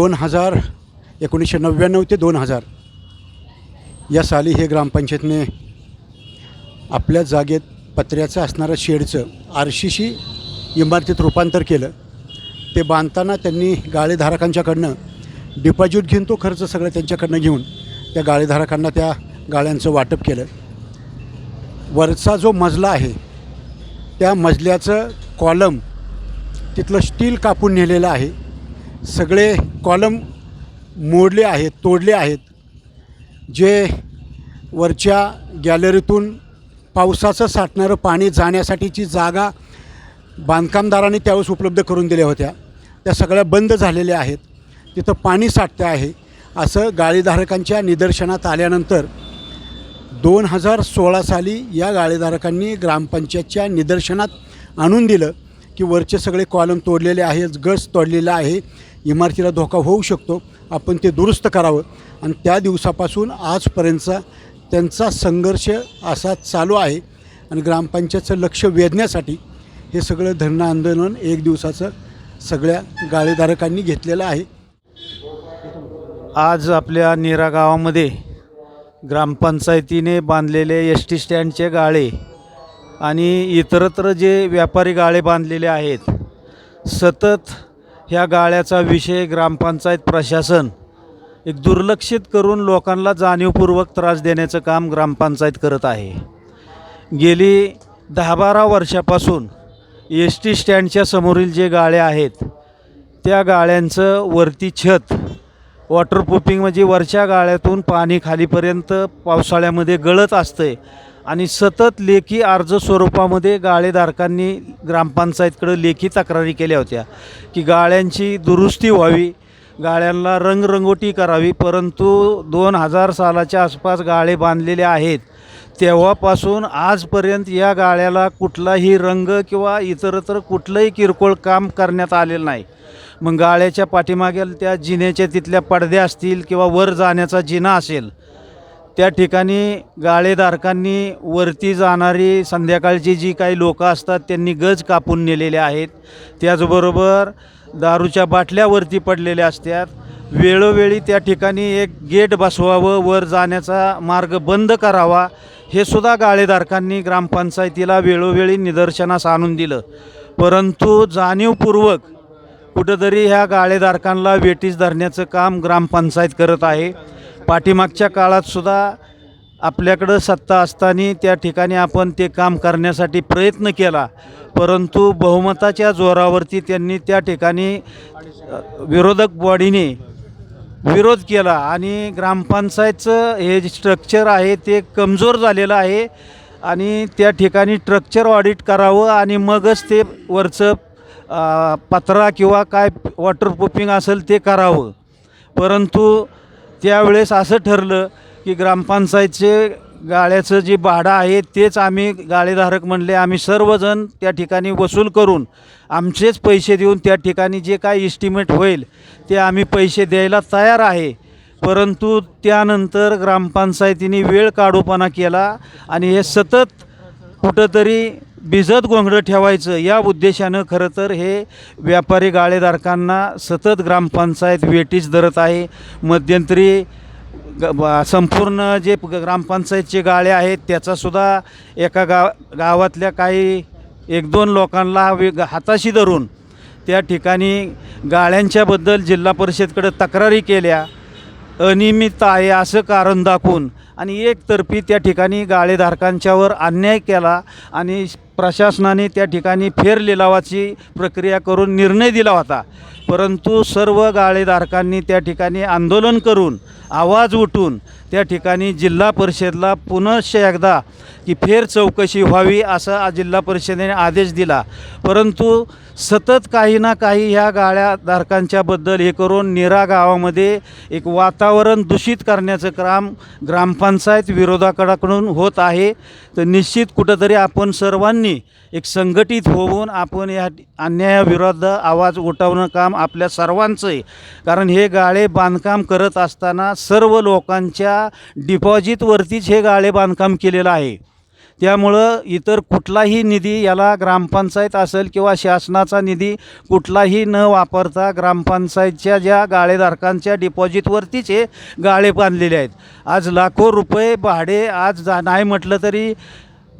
दोन हजार एकोणीसशे नव्याण्णव ते दोन हजार. या साली हे ग्रामपंचायतने आपल्या जागेत पत्र्याचं असणारं शेडचं आरशीशी इमारतीत रूपांतर केलं. ते बांधताना त्यांनी गाळेधारकांच्याकडनं डिपॉझिट घेऊन तो खर्च सगळं त्यांच्याकडनं घेऊन त्या गाळेधारकांना त्या गाळ्यांचं वाटप केलं. वरचा जो मजला आहे त्या मजल्याचं कॉलम तिथलं स्टील कापून नेलेलं आहे. सगळे कॉलम मोडले आहेत तोडले आहेत. जे वरच्या गॅलरीतून पावसाचं साठणारं पाणी जाण्यासाठीची जागा बांधकामदारांनी त्यावेळेस उपलब्ध करून दिल्या होत्या. त्या सगळ्या बंद झालेल्या आहेत. तिथं पाणी साठते आहे. असं गाळीधारकांच्या निदर्शनात आल्यानंतर दोन हजार सोळा साली या गाळेधारकांनी ग्रामपंचायतच्या निदर्शनात आणून दिलं की वरचे सगळे कॉलम तोडलेले आहेत गज तोडलेला आहे. इमारतीला धोका होऊ शकतो. आपण ते दुरुस्त करावं. आणि त्या दिवसापासून आजपर्यंतचा त्यांचा संघर्ष असा चालू आहे. आणि ग्रामपंचायतचं लक्ष वेधण्यासाठी हे सगळं धरणं आंदोलन एक दिवसाचं सगळ्या गाळेधारकांनी घेतलेलं आहे. आज आपल्या नेरा गावामध्ये ग्रामपंचायतीने बांधलेले एस टी स्टँडचे गाळे आणि इतरत्र जे व्यापारी गाळे बांधलेले आहेत सतत ह्या गाळ्याचा विषय ग्रामपंचायत प्रशासन. एक दुर्लक्षित करून लोकांना जाणीवपूर्वक त्रास देण्याचं काम ग्रामपंचायत करत आहे. गेली दहा बारा वर्षापासून एस टी स्टँडच्या समोरील जे गाळ्या आहेत त्या गाळ्यांचं वरती छत वॉटरप्रूफिंग म्हणजे वरच्या गाळ्यातून पाणी खालीपर्यंत पावसाळ्यामध्ये गळत असतंय. आणि सतत लेखी अर्ज स्वरूपामध्ये गाळेधारकांनी ग्रामपंचायतकडं लेखी तक्रारी केल्या होत्या की गाळ्यांची दुरुस्ती व्हावी गाळ्यांना रंगरंगोटी करावी परंतु दोन हजार सालाच्या आसपास गाळे बांधलेले आहेत. तेव्हापासून आजपर्यंत या गाळ्याला कुठलाही रंग किंवा इतरत्र कुठलंही किरकोळ काम करण्यात आलेलं नाही. मग गाळ्याच्या पाठीमागेल त्या जिन्याच्या तिथल्या पडद्या असतील किंवा वर जाण्याचा जिना असेल त्या ठिकाणी गाळेधारकांनी वरती जाणारी संध्याकाळची जी काही लोकं असतात त्यांनी गज कापून नेलेले आहेत. त्याचबरोबर दारूच्या बाटल्यावरती पडलेल्या असतात. वेळोवेळी त्या ठिकाणी एक गेट बसवावं वर जाण्याचा मार्ग बंद करावा हे सुद्धा गाळेधारकांनी ग्रामपंचायतीला वेळोवेळी निदर्शनास आणून दिलं. परंतु जाणीवपूर्वक कुठंतरी ह्या गाळेधारकांना वेटीस धरण्याचं काम ग्रामपंचायत करत आहे. पाठीमागच्या काळातसुद्धा आपल्याकडं सत्ता असताना त्या ठिकाणी आपण ते काम करण्यासाठी प्रयत्न केला. परंतु बहुमताच्या जोरावरती त्यांनी त्या ठिकाणी विरोधक बॉडीने विरोध केला आणि ग्रामपंचायतचं हे जे स्ट्रक्चर आहे ते कमजोर झालेलं आहे आणि त्या ठिकाणी स्ट्रक्चर ऑडिट करावं आणि मगच ते वरचं पत्रा किंवा काय वॉटरप्रूफिंग असेल ते करावं. परंतु त्यावेळेस असं ठरलं की ग्रामपंचायतचे गाळ्याचं जे भाडं आहे तेच आम्ही गाळेधारक म्हणले आम्ही सर्वजण त्या ठिकाणी वसूल करून आमचेच पैसे देऊन त्या ठिकाणी जे काय इस्टिमेट होईल ते आम्ही पैसे द्यायला तयार आहे. परंतु त्यानंतर ग्रामपंचायतीने वेळ काढूपणा केला आणि हे सतत कुठंतरी भिजत गोंगडं ठेवायचं या उद्देशानं खरं तर हे व्यापारी गाळेधारकांना सतत ग्रामपंचायत वेटीस धरत आहे. मध्यंतरी ग- संपूर्ण जे ग्रामपंचायतचे गाळे आहेत त्याचासुद्धा एका गाव गावातल्या काही एक दोन लोकांना वेग हाताशी धरून त्या ठिकाणी गाळ्यांच्याबद्दल जिल्हा परिषदकडे तक्रारी केल्या. अनियमित आहे असं कारण दाखवून आणि एकतर्फी त्या ठिकाणी गाळेधारकांच्यावर अन्याय केला आणि प्रशासनाने त्या ठिकाणी फेरलिलावाची प्रक्रिया करून निर्णय दिला होता. परंतु सर्व गाळेधारकांनी त्या ठिकाणी आंदोलन करून आवाज उठून त्या ठिकाणी जिल्हा परिषदला पुनश्च एकदा की फेर चौकशी व्हावी असा जिल्हा परिषदेने आदेश दिला. परंतु सतत काही ना काही ह्या गाळ्याधारकांच्याबद्दल हे करून निरा गावामध्ये एक वातावरण दूषित करण्याचं काम ग्रामपंचायत विरोधाकडाकडून होत आहे. तर निश्चित कुठंतरी आपण सर्वांनी एक संघटित होऊन आपण या अन्यायाविरुद्ध आवाज उठवणं काम आपल्या सर्वांचं आहे कारण हे गाळे बांधकाम करत असताना सर्व लोकांच्या डिपॉझिटवरतीच हे गाळे बांधकाम केलेलं आहे. त्यामुळं इतर कुठलाही निधी याला ग्रामपंचायत असेल किंवा शासनाचा निधी कुठलाही न वापरता ग्रामपंचायतच्या ज्या गाळेधारकांच्या डिपॉझिटवरतीच हे गाळे बांधलेले आहेत. आज लाखो रुपये भाडे आज जा नाही म्हटलं तरी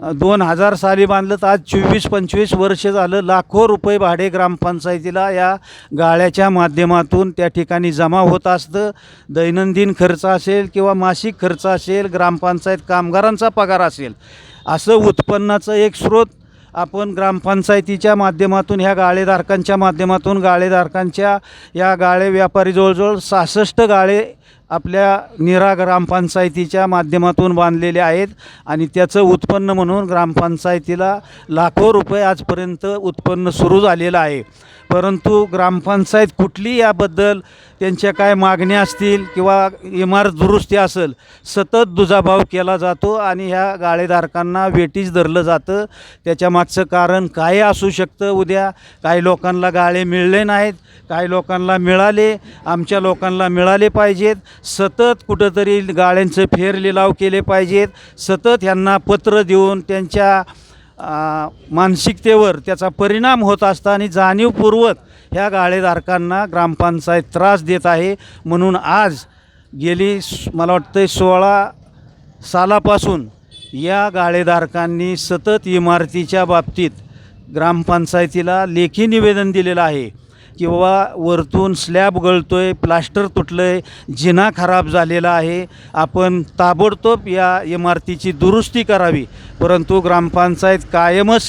दोन हजार साली बांधलं तर आज चोवीस पंचवीस वर्ष झालं लाखो रुपये भाडे ग्रामपंचायतीला या गाळ्याच्या माध्यमातून त्या ठिकाणी जमा होत असतं. दैनंदिन खर्च असेल किंवा मासिक खर्च असेल ग्रामपंचायत कामगारांचा पगार असेल असं उत्पन्नाचं एक स्रोत आपण ग्रामपंचायतीच्या माध्यमातून ह्या गाळेधारकांच्या माध्यमातून गाळेधारकांच्या या गाळे व्यापारी जवळजवळ सहासष्ट गाळे आपल्या निरा ग्रामपंचायतीच्या माध्यमातून बांधलेले आहेत आणि त्याचं उत्पन्न म्हणून ग्रामपंचायतीला लाखो रुपये आजपर्यंत उत्पन्न सुरू झालेलं आहे. परंतु ग्रामपंचायत कुठली याबद्दल त्यांच्या काय मागण्या असतील किंवा इमारत दुरुस्ती असेल सतत दुजाभाव केला जातो आणि ह्या गाळेधारकांना वेटीच धरलं जातं. त्याच्या मागचं कारण काय असू शकतं उद्या? काही लोकांना गाळे मिळले नाहीत काही लोकांना मिळाले आमच्या लोकांना मिळाले पाहिजेत. सतत कुठंतरी गाळ्यांचं फेरलिलाव केले पाहिजेत. सतत ह्यांना पत्र देऊन त्यांच्या मानसिकतेवर त्याचा परिणाम होत असता आणि जाणीवपूर्वक ह्या गाळेधारकांना ग्रामपंचायत त्रास देत आहे म्हणून आज गेली मला वाटतं सोळा सालापासून या गाळेधारकांनी सतत इमारतीच्या बाबतीत ग्रामपंचायतीला लेखी निवेदन दिलेलं आहे. किंवा वरतून स्लॅब गळतो आहे प्लास्टर तुटलं आहे जिना खराब झालेला आहे. आपण ताबडतोब या इमारतीची दुरुस्ती करावी. परंतु ग्रामपंचायत कायमच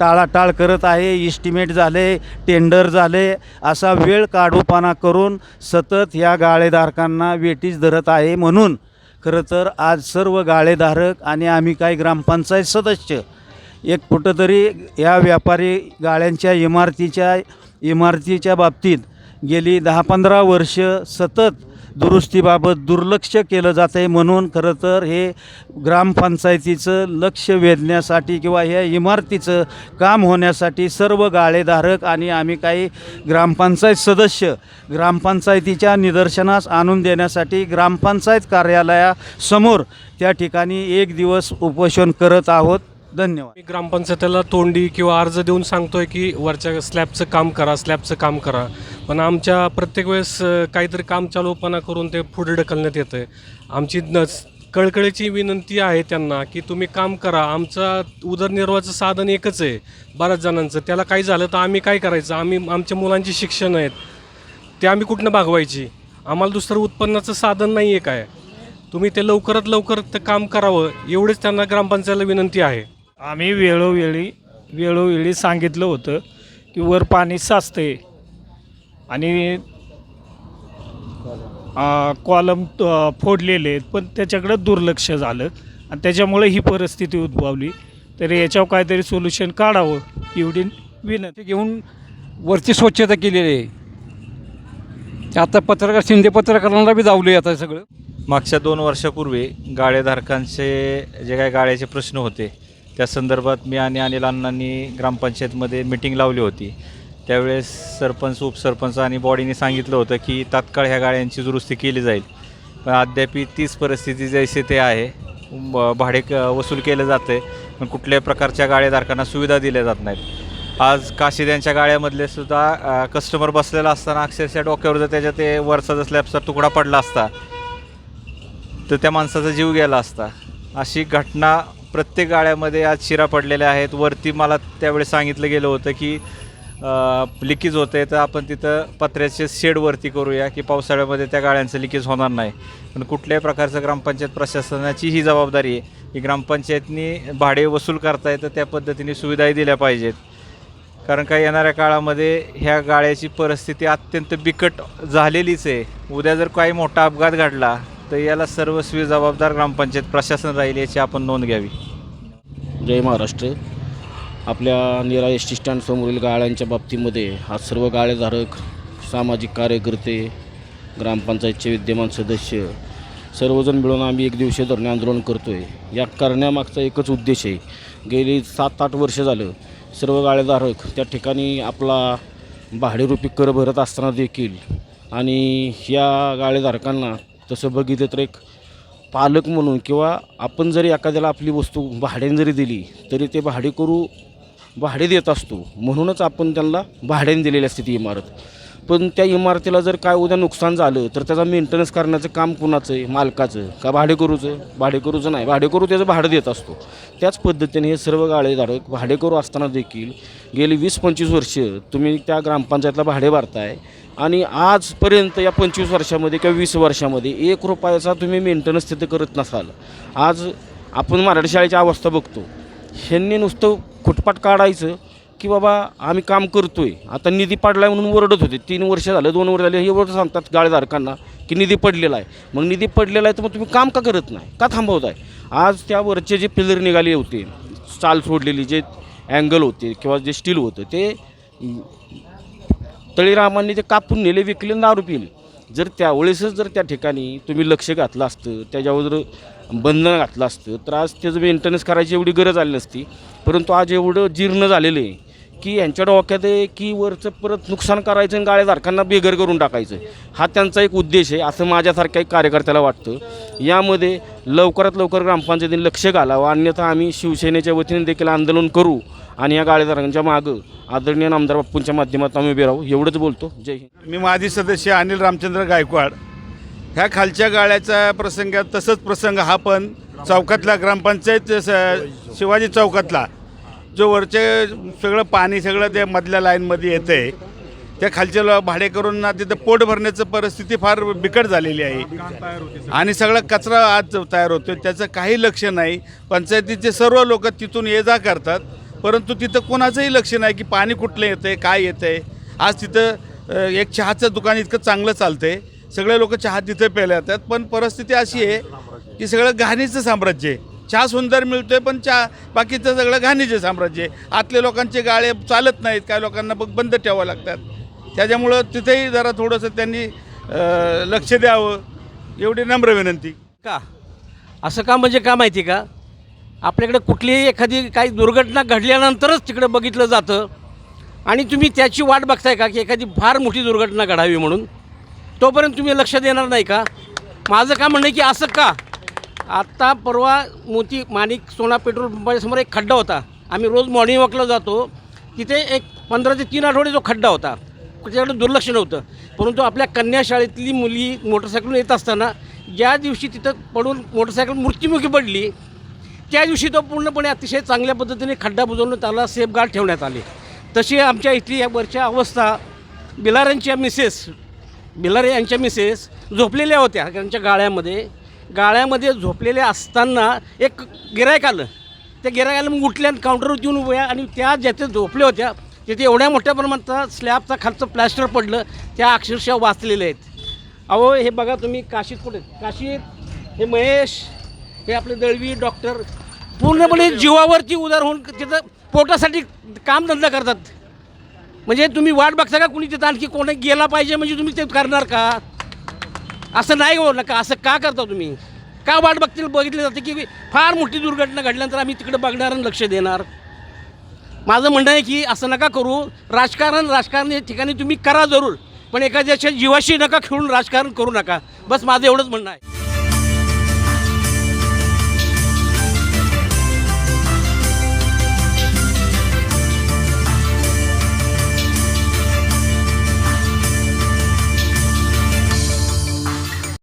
टाळाटाळ करत आहे. इस्टिमेट झाले टेंडर झाले. असा वेळ काढूपाना करून सतत या गाळेधारकांना वेटीस धरत आहे म्हणून. खरं तर आज सर्व गाळेधारक आणि आम्ही काही ग्रामपंचायत सदस्य एक कुठंतरी या व्यापारी गाळ्यांच्या इमारतीच्या इमारतीच्या बाबतीत गेली दहा पंधरा वर्ष सतत दुरुस्तीबाबत दुर्लक्ष केलं जात आहे म्हणून खरं तर हे ग्रामपंचायतीचं लक्ष वेधण्यासाठी किंवा ह्या इमारतीचं काम होण्यासाठी सर्व गाळेधारक आणि आम्ही काही ग्रामपंचायत सदस्य ग्रामपंचायतीच्या निदर्शनास आणून देण्यासाठी ग्रामपंचायत कार्यालयासमोर त्या ठिकाणी एक दिवस उपोषण करत आहोत. धन्यवाद. मी ग्रामपंचायतीला तोंडी किंवा अर्ज देऊन सांगतोय की वरच्या स्लॅबचं काम करा स्लॅबचं काम करा. पण आमच्या प्रत्येक वेळेस काहीतरी काम चालूपणा करून ते पुढे ढकलण्यात येतं आहे आमची न कळकळीची विनंती आहे त्यांना की तुम्ही काम करा. आमचा उदरनिर्वाहाचं साधन एकच आहे बऱ्याच जणांचं. त्याला काही झालं तर आम्ही काय करायचं? आम्ही आमच्या मुलांची शिक्षण आहेत. ते आम्ही कुठनं भागवायची? आम्हाला दुसरं उत्पन्नाचं साधन नाही आहे काय? तुम्ही ते लवकरात लवकर ते काम करावं एवढेच त्यांना ग्रामपंचायतीला विनंती आहे. आम्ही वेळोवेळी वेळोवेळी सांगितलं होतं की वर पाणी साचते आणि आ, कॉलम त- फोडलेले आहेत. पण त्याच्याकडं दुर्लक्ष झालं. आणि त्याच्यामुळे ही परिस्थिती उद्भवली. तर याच्यावर काहीतरी सोल्युशन काढावं एवढी विनंती. घेऊन वरची स्वच्छता केलेली आहे. ते आता पत्रकार शिंदे पत्रकारांना बी जावले आता सगळं. मागच्या दोन वर्षापूर्वी गाळेधारकांचे जे काही गाळ्याचे प्रश्न होते त्या संदर्भात मी आणि अनिल अण्णांनी ग्रामपंचायतमध्ये मिटिंग लावली होती. त्यावेळेस सरपंच उपसरपंच आणि बॉडीने सांगितलं होतं की तात्काळ ह्या गाड्यांची दुरुस्ती केली जाईल. पण अद्यापी तीच परिस्थिती जैसे ते आहे. ब- भाडे क वसूल केलं जातं आहे पण कुठल्याही प्रकारच्या गाड्याधारकांना सुविधा दिल्या जात नाहीत. आज काशिद्यांच्या गाड्यामधले सुद्धा कस्टमर बसलेला असताना अक्षरशः डोक्यावर जर त्याच्या ते वरचा जर स्लॅबचा तुकडा पडला असता तर त्या माणसाचा जीव गेला असता. अशी घटना प्रत्येक गाळ्यामध्ये आज शिरा पडलेल्या आहेत. वरती मला त्यावेळेस सांगितलं गेलं होतं की लिकेज होतं आहे तर आपण तिथं पत्र्याचे शेड वरती करूया की पावसाळ्यामध्ये त्या गाळ्यांचं लिकेज होणार नाही. पण कुठल्याही प्रकारचं ग्रामपंचायत प्रशासनाची ही जबाबदारी आहे की ग्रामपंचायतनी भाडे वसूल करता येतं त्या पद्धतीने सुविधाही दिल्या पाहिजेत. कारण का येणाऱ्या काळामध्ये ह्या गाड्याची परिस्थिती अत्यंत बिकट झालेलीच आहे. उद्या जर काही मोठा अपघात घडला तर याला सर्वस्वी जबाबदार ग्रामपंचायत प्रशासन राहील याची आपण नोंद घ्यावी. जय महाराष्ट्र. आपल्या निरा एस टी स्टँडसमोरील गाळ्यांच्या बाबतीमध्ये हा सर्व गाळेधारक सामाजिक कार्यकर्ते ग्रामपंचायतचे विद्यमान सदस्य सर्वजण मिळून आम्ही एक दिवशी धरणे आंदोलन करतो आहे या करण्यामागचा एकच उद्देश आहे. गेली सात आठ वर्ष झालं सर्व गाळेधारक त्या ठिकाणी आपला भाडेरूपी कर भरत असताना देखील आणि या गाळेधारकांना तसं बघितलं तर एक पालक म्हणून किंवा आपण जरी एखाद्याला आपली वस्तू भाड्याने जरी दिली तरी ते भाडे करू भाडे देत असतो. म्हणूनच आपण त्यांना भाड्याने दिलेली असते ती इमारत. पण त्या इमारतीला जर काय उद्या नुकसान झालं तर त्याचा मेंटेनन्स करण्याचं काम कुणाचं आहे? मालकाचं. का भाडेकरूचं भाडेकरूचं नाही. भाडेकरू त्याचं भाडं देत असतो. त्याच पद्धतीने हे सर्व गाळेधारक भाडेकरू असताना देखील गेली वीस पंचवीस वर्ष तुम्ही त्या ग्रामपंचायतला भाडे भरताय. आणि आजपर्यंत या पंचवीस वर्षामध्ये किंवा वीस वर्षामध्ये एक रुपयाचा तुम्ही मेंटेनन्स तिथं करत नसाल. आज आपण मराठी शाळेची अवस्था बघतो. ह्यांनी नुसतं खुटपाट काढायचं की बाबा आम्ही काम करतोय. आता निधी पडलाय म्हणून ओरडत होते. तीन वर्ष झालं दोन वर्ष झाले हे वर्ष सांगतात गाळेधारकांना की निधी पडलेला आहे. मग निधी पडलेला आहे तर मग तुम्ही काम का करत नाही? का थांबवताय? आज त्यावरचे जे पिलर निघाले होते चाल सोडलेली जे अँगल होते किंवा जे स्टील होतं ते तळीरामांनी ते कापून नेले विकले दारू पिले. जर त्यावेळेसच जर त्या ठिकाणी तुम्ही लक्ष घातलं असतं त्याच्यावर जर बंधनं घातलं असतं तर आज त्याचं मेंटेनन्स करायची एवढी गरज आली नसती. परंतु आज एवढं जीर्ण झालेलं आहे की यांच्या डोक्यात आहे की वरचं परत नुकसान करायचं आणि गाळेधारकांना बेघर करून टाकायचं. हा त्यांचा एक उद्देश आहे असं माझ्यासारख्या एक कार्यकर्त्याला वाटतं. यामध्ये लवकरात लवकर ग्रामपंचायतीने लक्ष घालावं अन्यथा आम्ही शिवसेनेच्या वतीने देखील आंदोलन करू. आणि या गाळेधारकांच्या मागं आदरणीय आमदार बाप्पूंच्या माध्यमातून आम्ही उभे राहू. एवढंच बोलतो. जय हिंद. मी माजी सदस्य अनिल रामचंद्र गायकवाड. ह्या खालच्या गाळ्याचा प्रसंग तसंच प्रसंग हा पण चौकातला ग्रामपंचायत स- शिवाजी चौकातला जो वरचे सगळं पाणी सगळं त्या मधल्या लाईनमध्ये येतं आहे त्या खालच्या भाडेकरूंना तिथं पोट भरण्याचं परिस्थिती फार बिकट झालेली आहे. आणि सगळा कचरा आज तयार होतो त्याचं काही लक्ष नाही. पंचायतीचे सर्व लोक तिथून ये जा करतात. परंतु तिथं कोणाचंही लक्ष नाही की पाणी कुठलं येतं आहे काय येतं आहे आज तिथं एक चहाचं दुकान इतकं चांगलं चालतं आहे सगळे लोक चहा तिथं प्यायला येतात. पण परिस्थिती अशी आहे की सगळं घाणीचं साम्राज्य आहे. चहा सुंदर मिळतोय पण चहा बाकीचं सगळं घाणीचे साम्राज्य आहे. लोकांचे गाळे चालत नाहीत काही लोकांना बघ बंद ठेवावं लागतात. त्याच्यामुळं तिथेही जरा थोडंसं त्यांनी लक्ष द्यावं. एवढी नम्र विनंती. का? असं का म्हणजे का माहिती का? आपल्याकडे कुठलीही एखादी काही दुर्घटना घडल्यानंतरच तिकडे बघितलं जातं. आणि तुम्ही त्याची वाट बघताय का की एखादी फार मोठी दुर्घटना घडावी म्हणून? तोपर्यंत तुम्ही लक्ष देणार नाही का? माझं का म्हणणं आहे की असं का? आत्ता परवा मोती माणिक सोना पेट्रोल पंपाच्यासमोर एक खड्डा होता. आम्ही रोज मॉर्निंग वॉकला जातो. तिथे एक पंधरा ते तीन आठवडे जो खड्डा होता. त्याच्याकडे दुर्लक्ष नव्हतं. परंतु आपल्या कन्या शाळेतली मुली मोटरसायकलून येत असताना ज्या दिवशी तिथं पडून मोटरसायकल मृत्युमुखी पडली त्या दिवशी तो पूर्णपणे अतिशय चांगल्या पद्धतीने खड्डा बुजवून त्याला सेफगार्ड ठेवण्यात आले. तशी आमच्या इथली या वरच्या अवस्था बिलाऱ्यांच्या मिसेस बिलारे यांच्या मिसेस झोपलेल्या होत्या त्यांच्या गाळ्यामध्ये. गाळ्यामध्ये झोपलेल्या असताना एक गिरायक आलं. त्या गिरायकाला मग उठल्या काउंटरवर येऊन उभ्या आणि त्या ज्याचे झोपल्या होत्या तिथे एवढ्या मोठ्या प्रमाणात स्लॅबचा खालचं प्लॅस्टर पडलं त्या अक्षरशः वाचलेल्या आहेत. अहो हे बघा तुम्ही काशीत कुठे काशीत हे महेश हे आपले दळवी डॉक्टर पूर्णपणे जीवावरती उदार होऊन तिथं पोटासाठी कामधंदा करतात. म्हणजे तुम्ही वाट बघता का कुणी तिथं आणखी कोणी गेला पाहिजे म्हणजे तुम्ही ते करणार का? असं नाही हो नका असं का करता तुम्ही? का वाट बघतील बघितलं जाते की फार मोठी दुर्घटना घडल्यानंतर आम्ही तिकडे बघणार आणि लक्ष देणार. माझं म्हणणं आहे की असं नका करू. राजकारण राजकारण या ठिकाणी तुम्ही करा जरूर. पण एखाद्याच्या जीवाशी नका खेळून राजकारण करू नका. बस माझं एवढंच म्हणणं आहे.